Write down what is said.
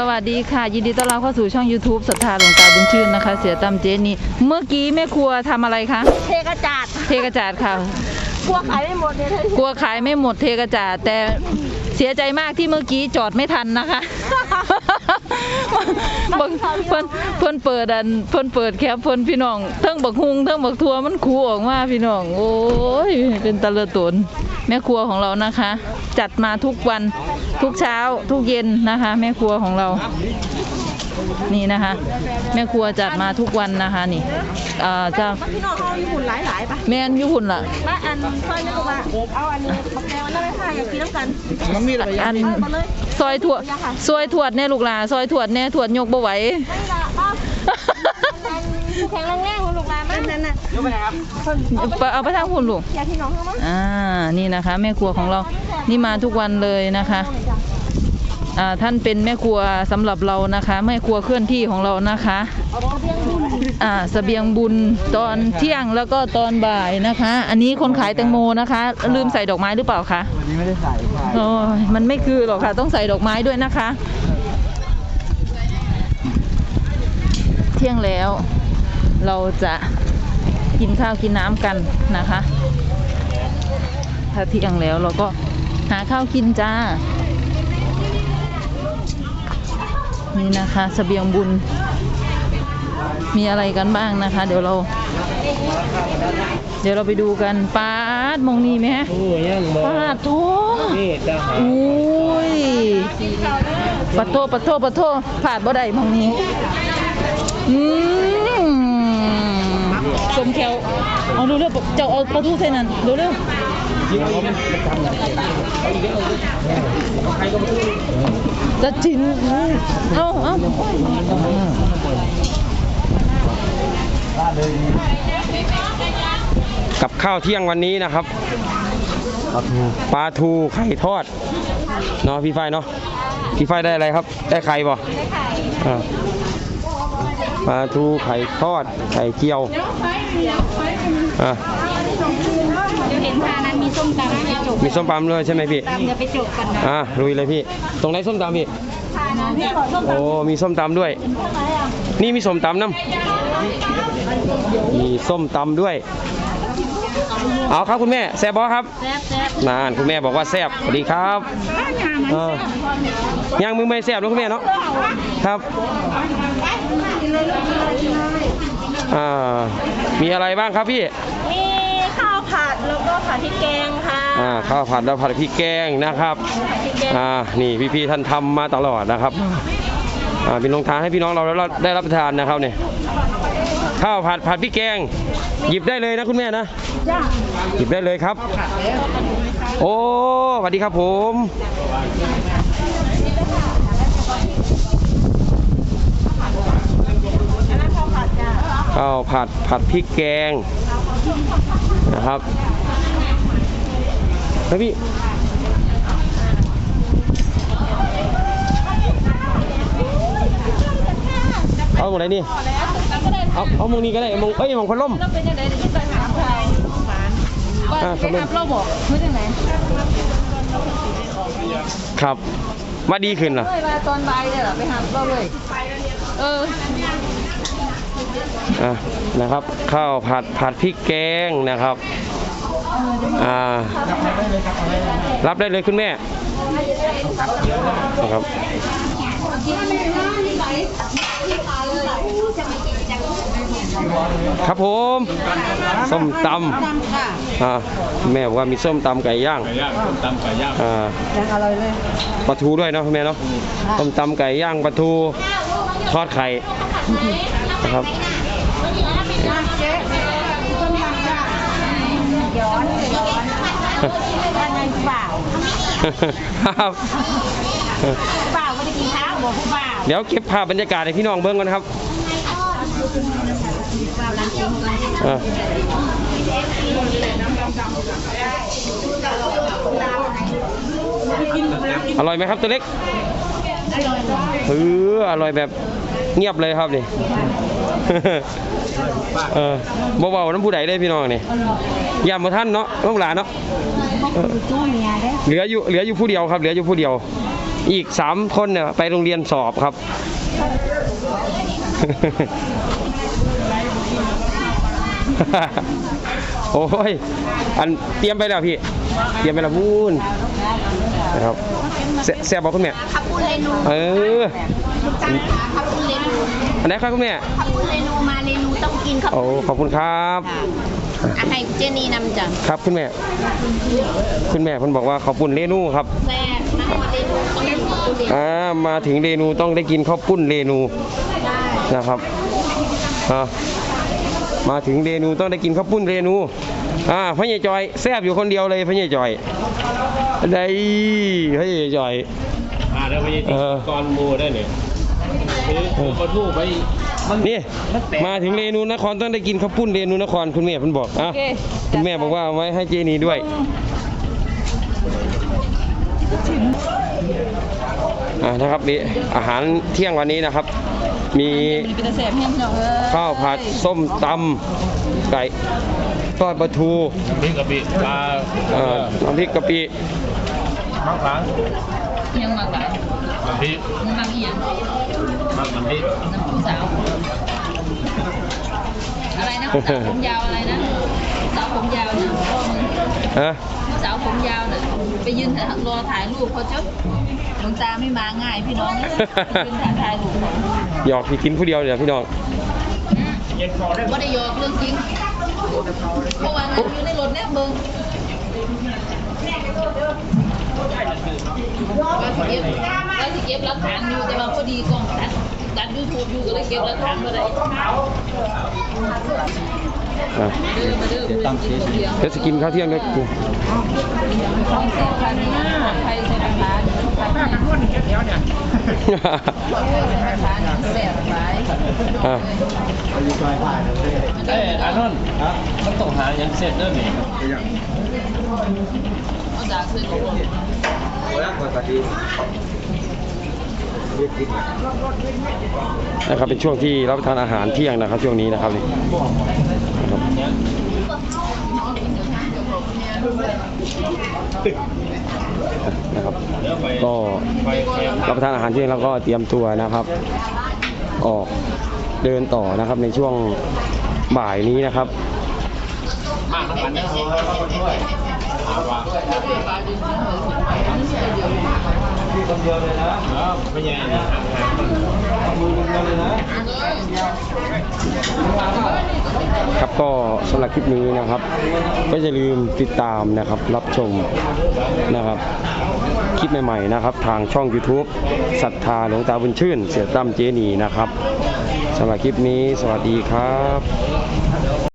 สวัสดีค่ะ ยินดีต้อนรับเข้าสู่ช่อง YouTube ศรัทธาหลวงตาบุญชื่นนะคะ เสียตำเจนี่เมื่อกี้แม่ครัวทำอะไรคะเทกระจาดเทกระจาดค่ะ กลัวขายไม่หมดเนี่ยกลัวขายไม่หมดเทกระจาดแต่เสียใจมากที่เมื่อกี้จอดไม่ทันนะคะเบิ่งเพิ่นเพิ่นเปิดอันเพิ่นเปิดแคปเพิ่นพี่น้องเทั้งบักฮุงเทั้งบักทัวมันคูออกมาพี่น้อง โอ้ยเป็นตะเลอตน แม่ครัวของเรานะคะ จัดมาทุกวันทุกเช้าทุกเย็นนะคะ แม่ครัวของเรานี่นะคะ แม่ครัวจัดมาทุกวันนะคะนี่อ่าจะพี่น้องเขาญี่ปุ่นหลายหลายๆปะแม่นอยุหุ่นล่ะมาอันซอยนี่บอกว่าเอาอันนี้บักแดงมันได้ไหมค่ะอยากกินน้ำกันมันมีอะไรอัน เอามาเลยซอยถั่วซอยถวดแน่ลูกหลาซอยถวดแน่ถวดยกบ่ไหวไม่ละบ้า แข็งแรงแรงของลูกหลานนั่นนั่นน่ะไปเอาไปทางหุ่นลูกอยากพี่น้องเขามั้งอ่านี่นะคะ แม่ครัวของเรานี่มาทุกวันเลยนะคะอ่าท่านเป็นแม่ครัวสำหรับเรานะคะ แม่ครัวเคลื่อนที่ของเรานะคะอ่าเสบียงบุญตอนเที่ยงแล้วก็ตอนบ่ายนะคะ อันนี้คนขายแตงโมนะคะ ลืมใส่ดอกไม้หรือเปล่าคะวันนี้ไม่ได้ใส่ค่ะโอ้ยมันไม่คือหรอกค่ะ ต้องใส่ดอกไม้ด้วยนะคะ เที่ยงแล้ว เราจะกินข้าวกินน้ำกันนะคะ ถ้าเที่ยงแล้วเราก็หาข้าวกินจ้า นี่นะคะสเสบียงบุญ มีอะไรกันบ้างนะคะ เดี๋ยวเรา เดี๋ยวเราไปดูกันปาดมองนี่ไหมโอ้ยยังบ่ปาดโทั่วนี่จะหาอุ้ยปัดโทปัดโทปัดโทผ่านบ่ได้มองนี้อืม สมแควเอาดูเร็วๆเจ้าเอาปลาทูใส่นั่นดูเร็วยิงเขามันทำอะไรใครก็ไม่รู้จะจินเอาเอากับข้าวเที่ยงวันนี้นะครับปลาทูปลาทูไข่ทอดเนาะพี่ฝ้ายเนาะพี่ฝ้ายได้อะไรครับ ได้ไข่ป่ะอ่า ปลาทูไข่ทอดไข่เจียวอ่าเดี๋ยวเห็นทานั้นมีส้มตำไปจุกมีส้มตำด้วยใช่ไหมพี่ตำเดี๋ยวไปจุกกันนะอ่าลุยเลยพี่ ตรงไหนส้มตำพี่ทานั้นพี่ขอส้มโอ้มีส้มตำด้วย นี่มีส้มตำน้ำมีส้มตำด้วยเอาครับคุณแม่แซ่บบอครับแซ่บแซ่บนานคุณแม่บอกว่าแซ่บสวัสดีครับเออย่างมือไม่แซ่บนะคุณแม่เนาะครับ อ่ามีอะไรบ้างครับพี่ มีข้าวผัดแล้วก็ผัดพริกแกงค่ะอ่าข้าวผัดแล้วผัดพริกแกงนะครับ ผัดพริกแกงอ่า นี่พี่ๆท่านทำมาตลอดนะครับ อ่าเป็นลงทานให้พี่น้องเราแล้วได้รับประทานนะครับเนี่ย ข้าวผัดผัดพริกแกง หยิบได้เลยนะคุณแม่นะ จ้าหยิบได้เลยครับ โอ้สวัสดีครับผม อันนั้นข้าวผัดจ้า ข้าวผัดผัดพริกแกงนะครับแล้วพี่เอาหมดไหนนี่เอาเอามงนี้ก็ได้มงเอ้ยมงพัดลมเป็นยังไงเดี๋ยวจะไปหาใครอ่าครับผมเราบอกเมื่อจังไหนครับมาดีขึ้นเหรอเฮ้ยมาตอนบ่ายเนี่ยเหรอไปหาเราเลย เออ อะนะครับ ข้าวผัดผัดพริกแกงนะครับอ่ารับได้เลยคุณแม่นะครับครับผมส้มตำอ่าแม่บอกว่ามีส้มตำไก่ย่างไก่ย่างส้มตำไก่ย่างอ่ายังอร่อยเลยปลาทูด้วยเนาะคุณแม่เนาะส้มตำไก่ย่างปลาทูทอดไข่นะครับ เปล่าครับเปล่าก็ไปกินข้าวบอกผู้เปล่าเดี๋ยวเก็บภาพบรรยากาศให้พี่น้องเบิ่งกันครับอะอร่อยไหมครับตัวเล็กเอออร่อยแบบ เงียบเลยครับนี่ เออเบาๆน้ำผู้ใดได้พี่น้องนี่ยามมาท่านเนาะลูกหลานเนาะเออเหลืออยู่เหลืออยู่ผู้เดียวครับ เหลืออยู่ผู้เดียว อีกสามคนเนี่ยไปโรงเรียนสอบครับ โอ้ย อันเตรียมไปแล้วพี่ เตรียมไปแล้วพูนนะครับแซ่แซ่บบอกคุณแม่ขับ ปุ้นเรนูเออจ้าขับปุ้นเรนูอันไหนครับคุณแม่ขับปุ้นเรนูมาเรนูต้องกินขับโอ้ขอบคุณครับอะให้เจนี่นำจ้ะครับคุณแม่ คุณแม่เพิ่นบอกว่าขอบคุณเรนูครับแซ่บมาเรนูต้องกินขับปุ้นเรนูอ่ามาถึงเรนูต้องได้กินข้าวปุ้นเรนูนะครับอ่ามาถึงเรนูต้องได้กินข้าวปุ้นเรนูอ่าพ่อใหญ่จอยแซ่บอยู่คนเดียวเลยพ่อใหญ่จอยได้พ่อใหญ่จอยอ่าแล้วไม่ใช่ติดกรมูได้เนี่ย คือคนรูปไปมันนี่มาถึงเรนูนครต้องได้กินข้าวปุ้นเรนูนครคุณแม่เพิ่นบอกอะโอเค คุณแม่บอกว่าเอาไว้ให้เจนีด้วยอ่านะครับนี่อาหารเที่ยงวันนี้นะครับ มีมีเป็นตาแสบแห้งพี่น้องเอ้ยข้าวผัดส้มตำไก่ทอดปลาทูพริกกะปิปลาเอ่อน้ำพริกกะปิ ข้างหลังยังมากหลายน้ำพริกมันบางอีหยังน้ำพริกน้ำผู้สาว อะไรนะสาวผมยาวอะไรนะ สาวผมยาวนะพ่อมึงฮะสาวผมยาวน่ะไปยืนรอถ่ายรูปเขาเจ้าหลวงตาไม่มาง่ายพี่น้องเอ้ยยืนถ่ายถ่ายรูปหยอกพี่กินผู้เดียวเดี๋ยวพี่น้องว่าได้ยอกเรื่องจริงเพราะว่านั่งอยู่ในรถเนี่ยเบิ่ง ว่าสิเก็บว่าสิเก็บหลักฐานอยู่แต่ว่าพอดีกล้องตัดตัดยูทูบอยู่ก็เลยเก็บหลักฐานมาได้อะเดินมาเดินเดินกินคนเดียวเดี๋ยวจะกินข้าวเที่ยงด้วยกูของเสียพันนี้ใครใช้ราคาใครใช้ราคาแสบหลายอะเอ้ยอานนท์มันต้องหายังเสร็จเด้อนี่เอา จากคือของนะครับเป็นช่วงที่รับประทานอาหารเที่ยงนะครับ ช่วงนี้นะครับนี่นะครับ ก็รับประทานอาหารเที่ยงแล้วก็เตรียมตัวนะครับ ออกเดินต่อนะครับในช่วงบ่ายนี้นะครับ มากน้ำกันนะหาว่าเออไม่ใช่นะครับก็สำหรับคลิปนี้นะครับ ก็อย่าลืมติดตามนะครับรับชมนะครับคลิปใหม่ๆนะครับ ทางช่อง YouTube ศรัทธาหลวงตาบุญชื่น เสียตั้มเจนีนะครับสำหรับคลิปนี้สวัสดีครับ